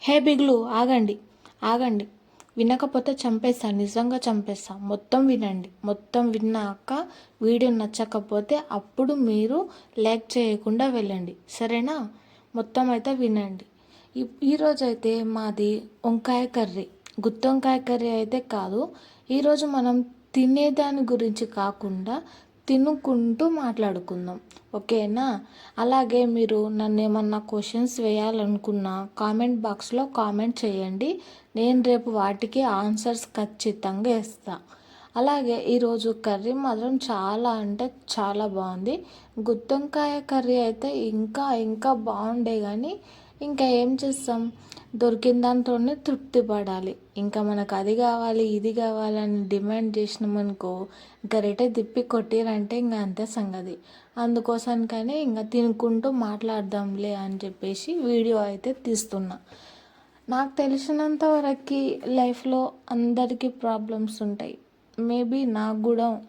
హే బిగ్లు ఆగండి ఆగండి. వినకపోతే చంపేస్తా నిజంగా చంపేస్తా. మొత్తం వినండి. మొత్తం విన్నాక వీడియో నచ్చకపోతే అప్పుడు మీరు లైక్ చేయకుండా వెళ్ళండి. సరేనా? మొత్తం అయితే వినండి. ఈ- ఈరోజు అయితే మాది వంకాయ కర్రీ. గుత్తి వంకాయ కర్రీ అయితే కాదు. ఈరోజు మనం తినేదాని గురించి కాకుండా తినుకుంటూ మాట్లాడుకుందాం. ఓకేనా? అలాగే మీరు నన్ను ఏమన్నా క్వశ్చన్స్ వేయాలనుకున్నా కామెంట్ బాక్స్లో కామెంట్ చేయండి. నేను రేపు వాటికి ఆన్సర్స్ ఖచ్చితంగా ఇస్తాను అలాగే ఈరోజు కర్రీ మాత్రం చాలా అంటే చాలా బాగుంది. గుత్తొంకాయ కర్రీ అయితే ఇంకా ఇంకా బాగుండే కానీ ఇంకా ఏం చేస్తాం? దొరికిన దాంతోనే తృప్తి పడాలి. ఇంకా మనకు అది కావాలి ఇది కావాలని డిమాండ్ చేసినామనుకో గరిటె తిప్పి కొట్టిరంటే ఇంకా అంతే సంగతి. అందుకోసానికనే ఇంకా తినుకుంటూ మాట్లాడదాంలే అని చెప్పేసి వీడియో అయితే తీస్తున్నా. నాకు తెలిసినంత వరకు లైఫ్లో అందరికీ ప్రాబ్లమ్స్ ఉంటాయి. మేబీ నాకు కూడా.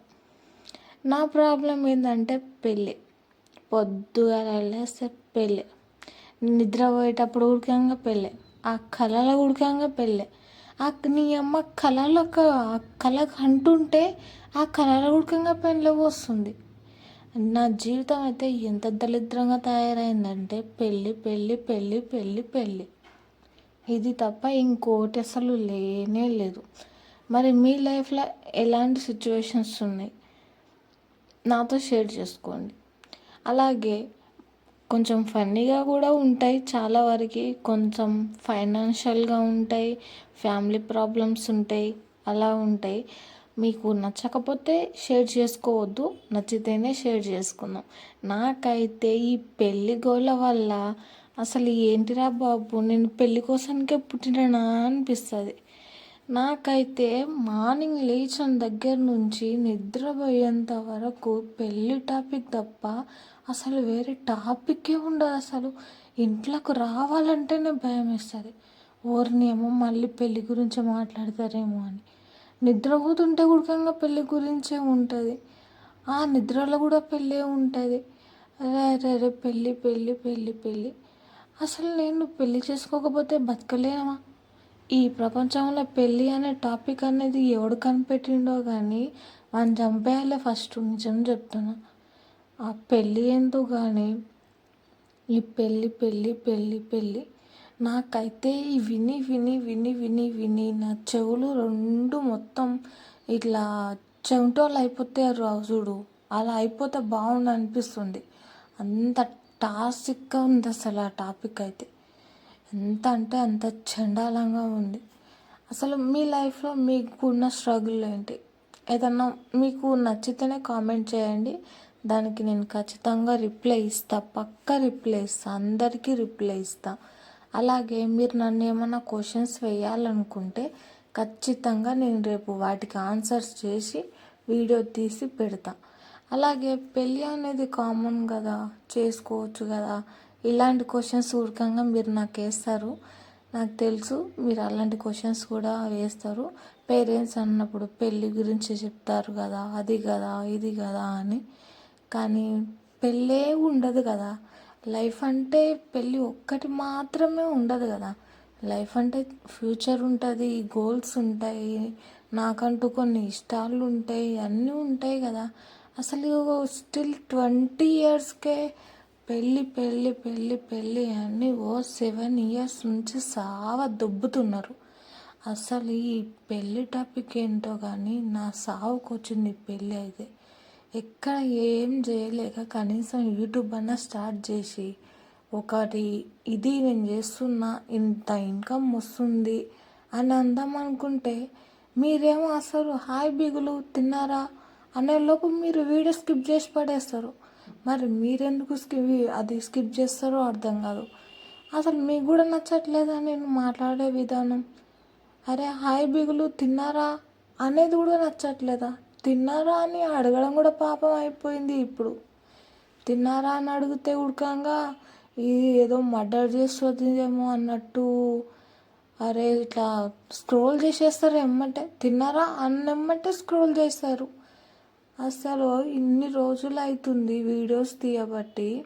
నా ప్రాబ్లం ఏంటంటే పెళ్ళి. పొద్దుగా లేస్తే పెళ్ళి. నిద్ర పోయేటప్పుడు ఊరికంగా పెళ్ళి. ఆ కళల ఉడకంగా పెళ్ళి. ఆ నీ అమ్మ కళలో ఆ కళ అంటుంటే ఆ కళల ఉడకంగా పెళ్ళి వస్తుంది. నా జీవితం అయితే ఎంత దరిద్రంగా తయారైందంటే పెళ్ళి పెళ్ళి పెళ్ళి పెళ్ళి పెళ్ళి. ఇది తప్ప ఇంకోటి అసలు లేనే లేదు. మరి మీ లైఫ్లో ఎలాంటి సిచ్యువేషన్స్ ఉన్నాయి? నాతో షేర్ చేసుకోండి. అలాగే కొంచెం ఫన్నీగా కూడా ఉంటాయి చాలా వరకు. కొంచెం ఫైనాన్షియల్గా ఉంటాయి ఫ్యామిలీ ప్రాబ్లమ్స్ ఉంటాయి అలా ఉంటాయి. మీకు నచ్చకపోతే షేర్ చేసుకోవద్దు నచ్చితేనే షేర్ చేసుకుందాం. నాకైతే ఈ పెళ్ళి గోల వల్ల అసలు ఏంటిరా బాబు నేను పెళ్ళి కోసానికే పుట్టినా అనిపిస్తుంది. నాకైతే మార్నింగ్ లేచిన దగ్గర నుంచి నిద్రపోయేంత వరకు పెళ్ళి టాపిక్ తప్ప అసలు వేరే టాపిక్కే ఉండదు అసలు. ఇంట్లోకి రావాలంటేనే భయం వేస్తుంది. ఓరినేమో మళ్ళీ పెళ్ళి గురించి మాట్లాడతారేమో అని. నిద్రపోతుంటే కూడా పెళ్ళి గురించే ఉంటుంది. ఆ నిద్రలో కూడా పెళ్ళే ఉంటుంది. రే రే రే పెళ్ళి పెళ్ళి పెళ్ళి పెళ్ళి అసలు నేను పెళ్ళి చేసుకోకపోతే బతకలేమా ఈ ప్రపంచంలో పెళ్ళి అనే టాపిక్ అనేది ఎవడు కనిపెట్టిండో కానీ వాడిని చంపేయాలి ఫస్ట్ నిజం చెప్తున్నా. ఆ పెళ్ళి ఎందుకు కానీ ఈ పెళ్ళి పెళ్ళి పెళ్ళి పెళ్ళి నాకైతే ఈ విని విని విని విని విని నా చెవులు రెండు మొత్తం ఇట్లా చెవిటోళ్ళు అయిపోతే చూడు. అలా అయిపోతే బాగుండు అనిపిస్తుంది. అంత టాసిక్గా ఉంది అసలు ఆ టాపిక్ అయితే. ఎంత అంటే అంత చండాలంగా ఉంది. అసలు మీ లైఫ్లో మీకున్న స్ట్రగుల్ ఏంటి? ఏదన్నా మీకు నచ్చితేనే కామెంట్ చేయండి. దానికి నేను ఖచ్చితంగా రిప్లై ఇస్తా పక్క రిప్లై ఇస్తా అందరికీ రిప్లై ఇస్తా. అలాగే మీరు నన్ను ఏమైనా క్వశ్చన్స్ వేయాలనుకుంటే ఖచ్చితంగా నేను రేపు వాటికి ఆన్సర్స్ చేసి వీడియో తీసి పెడతా. అలాగే పెళ్ళి అనేది కామన్ కదా చేసుకోవచ్చు కదా. ఇలాంటి క్వశ్చన్స్ ఊరకంగా మీరు నాకు వేస్తారు. నాకు తెలుసు మీరు అలాంటి క్వశ్చన్స్ కూడా వేస్తారు. పేరెంట్స్ అన్నప్పుడు పెళ్ళి గురించి చెప్తారు కదా అది కదా ఇది కదా అని. కానీ పెళ్ళే ఉండదు కదా. లైఫ్ అంటే పెళ్ళి ఒక్కటి మాత్రమే ఉండదు కదా. లైఫ్ అంటే ఫ్యూచర్ ఉంటుంది గోల్స్ ఉంటాయి నాకంటూ కొన్ని ఇష్టాలు ఉంటాయి అన్నీ ఉంటాయి కదా. అసలు స్టిల్ ట్వంటీ ఇయర్స్కే పెళ్ళి పెళ్ళి పెళ్ళి పెళ్ళి అని ఓ సెవెన్ ఇయర్స్ నుంచి సావ దొబ్బుతున్నారు. అసలు ఈ పెళ్ళి టాపిక్ ఏంటో కానీ నా సావుకు వచ్చింది పెళ్ళి అయితే. ఎక్కడ ఏం చేయలేక కనీసం యూట్యూబ్ అన్న స్టార్ట్ చేసి ఒకటి ఇది నేను చేస్తున్నా ఇంత ఇన్కమ్ వస్తుంది అని అందాం అనుకుంటే మీరేమో అసలు హాయ్ బిగులు తిన్నారా అనే లోపు మీరు వీడియో స్కిప్ చేసి పడేస్తారు. మరి మీరెందుకు స్కిప్ అది స్కిప్ చేస్తారో అర్థం కాదు. అసలు మీకు కూడా నచ్చట్లేదా నేను మాట్లాడే విధానం? అరే హాయ్ బిగులు తిన్నారా? అనేది కూడా నచ్చట్లేదా? తిన్నారా అని అడగడం కూడా పాపం అయిపోయింది ఇప్పుడు. తిన్నారా అని అడిగితే ఉడకంగా ఇది ఏదో మర్డర్ చేస్తుందేమో అన్నట్టు. అరే ఇట్లా స్క్రోల్ చేసేస్తారు ఎమ్మంటే తిన్నారా అన్నెమ్మంటే స్క్రోల్ చేస్తారు. అసలు ఇన్ని రోజులు అవుతుంది వీడియోస్ తీయబట్టి.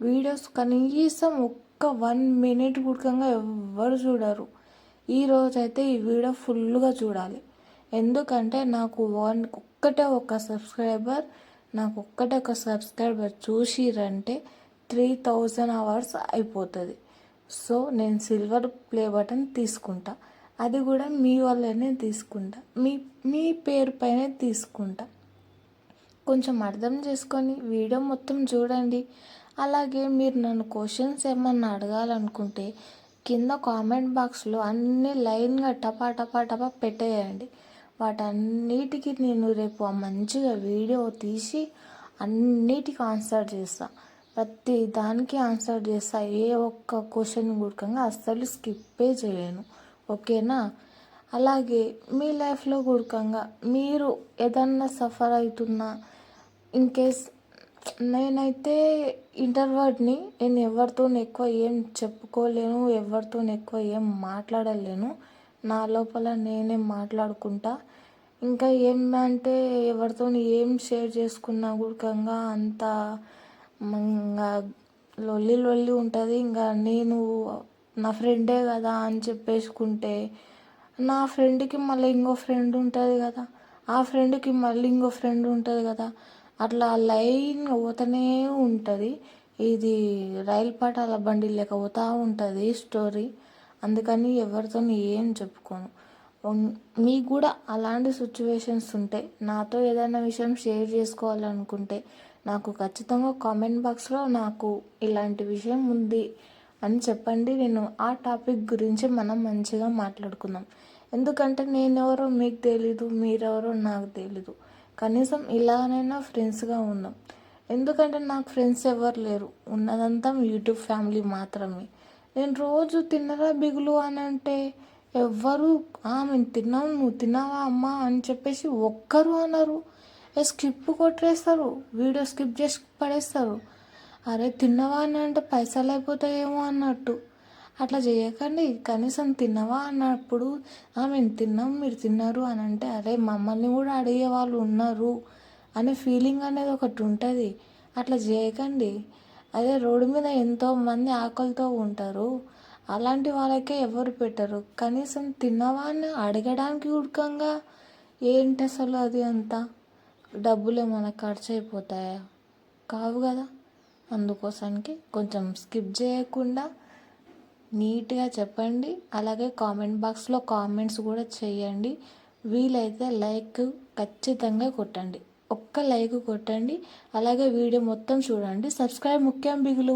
వీడియోస్ కనీసం ఒక్క వన్ మినిట్ గుడికంగా ఎవ్వరు చూడరు. ఈ రోజైతే ఈ వీడియో ఫుల్గా చూడాలి. ఎందుకంటే నాకు వన్ ఒక్కటే ఒక సబ్స్క్రైబర్ నాకు ఒక్కటే ఒక సబ్స్క్రైబర్ చూసిరంటే త్రీ థౌజండ్ అవర్స్ అయిపోతుంది. సో నేను సిల్వర్ ప్లే బటన్ తీసుకుంటా. అది కూడా మీ వల్లనే తీసుకుంటా. మీ మీ పేరు పైనే తీసుకుంటా. కొంచెం అర్థం చేసుకొని వీడియో మొత్తం చూడండి. అలాగే మీరు నన్ను క్వశ్చన్స్ ఏమన్నా అడగాలనుకుంటే కింద కామెంట్ బాక్స్లో అన్ని లైన్గా టపా టపా టపా పెట్టేయండి. వాటన్నిటికీ నేను రేపు మంచిగా వీడియో తీసి అన్నిటికీ ఆన్సర్ చేస్తా. ప్రతి దానికి ఆన్సర్ చేస్తా. ఏ ఒక్క క్వశ్చన్ గుడకంగా అస్సలు స్కిప్పే చేయను. ఓకేనా? అలాగే మీ లైఫ్లో గుడకంగా మీరు ఏదన్నా సఫర్ అవుతున్నా ఇన్ కేస్ నేనైతే ఇంటర్వర్డ్ని నేను ఎవరితో ఎక్కువ ఏం చెప్పుకోలేను ఎవరితో ఎక్కువ ఏం మాట్లాడలేను. నా లోపల నేనే మాట్లాడుకుంటా. ఇంకా ఏమంటే ఎవరితో ఏం షేర్ చేసుకున్నా కూడా అంత లొల్లి లొల్లి ఉంటుంది. ఇంకా నేను నా ఫ్రెండే కదా అని చెప్పేసుకుంటే నా ఫ్రెండ్కి మళ్ళీ ఇంకో ఫ్రెండ్ ఉంటుంది కదా. ఆ ఫ్రెండ్కి మళ్ళీ ఇంకో ఫ్రెండ్ ఉంటుంది కదా. అట్లా లైన్ పోతూనే ఉంటుంది. ఇది రైలు పటాల బండి లేక పోతూ ఉంటుంది స్టోరీ. అందుకని ఎవరితో ఏం చెప్పుకోను. మీకు కూడా అలాంటి సిచ్యువేషన్స్ ఉంటే నాతో ఏదైనా విషయం షేర్ చేసుకోవాలనుకుంటే నాకు ఖచ్చితంగా కామెంట్ బాక్స్లో నాకు ఇలాంటి విషయం ఉంది అని చెప్పండి. నేను ఆ టాపిక్ గురించి మనం మంచిగా మాట్లాడుకుందాం. ఎందుకంటే నేనెవరో మీకు తెలీదు మీరెవరో నాకు తెలీదు. కనీసం ఇలానైనా ఫ్రెండ్స్గా ఉందాం. ఎందుకంటే నాకు ఫ్రెండ్స్ ఎవరు లేరు. ఉన్నదంతా యూట్యూబ్ ఫ్యామిలీ మాత్రమే. నేను రోజు తిన్నరా బిగులు అని అంటే ఎవ్వరు మేము తిన్నాం నువ్వు తిన్నావా అమ్మా? అని చెప్పేసి ఒక్కరు అన్నారు స్కిప్ కొట్టేస్తారు. వీడియో స్కిప్ చేసి పడేస్తారు. అరే తిన్నవా? అని అంటే పైసలు అయిపోతాయేమో అన్నట్టు. అట్లా చేయకండి. కనీసం తిన్నవా అన్నప్పుడు మేము తిన్నాం మీరు తిన్నారు అని అంటే అరే మమ్మల్ని కూడా అడిగే వాళ్ళు ఉన్నారు అనే ఫీలింగ్ అనేది ఒకటి ఉంటుంది. అట్లా చేయకండి. అదే రోడ్డు మీద ఎంతో మంది ఆకలితో ఉంటారు. అలాంటి వాళ్ళకే ఎవరు పెట్టరు. కనీసం తిన్నవా అని అడగడానికి ఉడకంగా? ఏంటి అసలు అది అంతా? డబ్బులు ఏమైనా ఖర్చు అయిపోతాయా కావు కదా. అందుకోసానికి కొంచెం స్కిప్ చేయకుండా నీట్గా చెప్పండి. అలాగే కామెంట్ బాక్స్లో కామెంట్స్ కూడా చేయండి. వీలైతే లైక్ ఖచ్చితంగా కొట్టండి. ఒక్క లైక్ కొట్టండి. అలాగే వీడియో మొత్తం చూడండి. సబ్స్క్రైబ్ ముఖ్యం బిగులు.